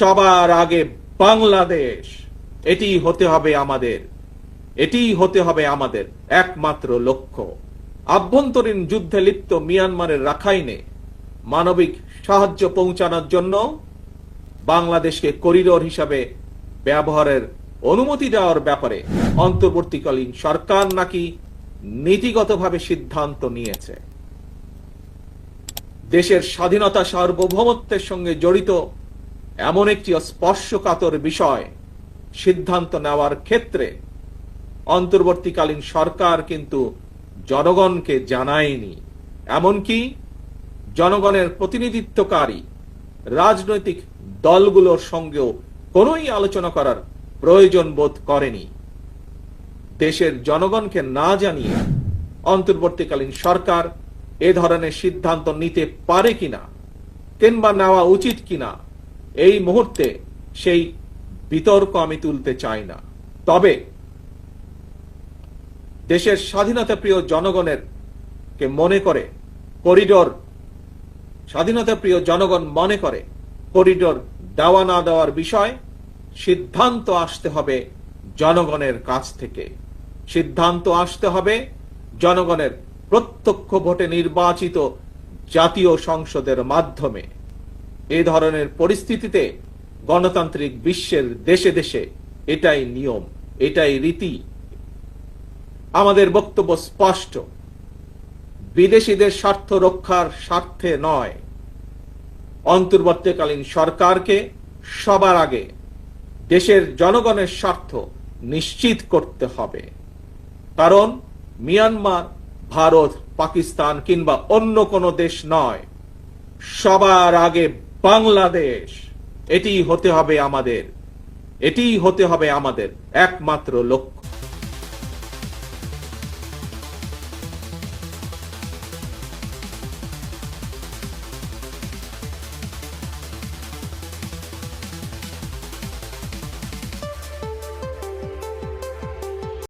সবার আগে বাংলাদেশ। এটি হতে হবে আমাদের। এটি হতে হবে আমাদের একমাত্র লক্ষ্য। আভ্যন্তরীণ যুদ্ধে লিপ্ত মিয়ানমারের রাখাইনে মানবিক সাহায্য পৌঁছানোর জন্য বাংলাদেশকে করিডোর হিসাবে ব্যবহারের অনুমতি দেওয়ার ব্যাপারে অন্তর্বর্তীকালীন সরকার নাকি নীতিগতভাবে সিদ্ধান্ত নিয়েছে। দেশের স্বাধীনতা সার্বভৌমত্বের সঙ্গে জড়িত এমন একটি স্পর্শকাতর বিষয় সিদ্ধান্ত নেওয়ার ক্ষেত্রে অন্তর্বর্তীকালীন সরকার কিন্তু জনগণকে জানায়নি। এমনকি জনগণের প্রতিনিধিত্বকারী রাজনৈতিক দলগুলোর সঙ্গেও কোনোই আলোচনা করার প্রয়োজন বোধ করেনি। দেশের জনগণকে না জানিয়ে অন্তর্বর্তীকালীন সরকার এ ধরনের সিদ্ধান্ত নিতে পারে কিনা, কিংবা নেওয়া উচিত কিনা এই মুহূর্তে সেই বিতর্ক আমি তুলতে চাই না। তবে দেশের স্বাধীনতা প্রিয় জনগণের কে মনে করে, করিডোর, স্বাধীনতা প্রিয় জনগণ মনে করে, করিডোর দেওয়া না দেওয়ার বিষয় সিদ্ধান্ত আসতে হবে জনগণের কাছ থেকে। সিদ্ধান্ত আসতে হবে জনগণের প্রত্যক্ষ ভোটে নির্বাচিত জাতীয় সংসদের মাধ্যমে। এ ধরনের পরিস্থিতিতে গণতান্ত্রিক বিশ্বের দেশে দেশে এটাই নিয়ম, এটাই রীতি। আমাদের বক্তব্য স্পষ্ট। বিদেশিদের স্বার্থ রক্ষার স্বার্থে নয়। অন্তর্বর্তীকালীন সরকারকে সবার আগে দেশের জনগণের স্বার্থ নিশ্চিত করতে হবে। কারণ মিয়ানমার, ভারত, পাকিস্তান কিংবা অন্য কোনো দেশ নয়। সবার আগে বাংলাদেশ এটি হতে হবে আমাদের এটি হতে হবে আমাদের একমাত্র লক্ষ্য।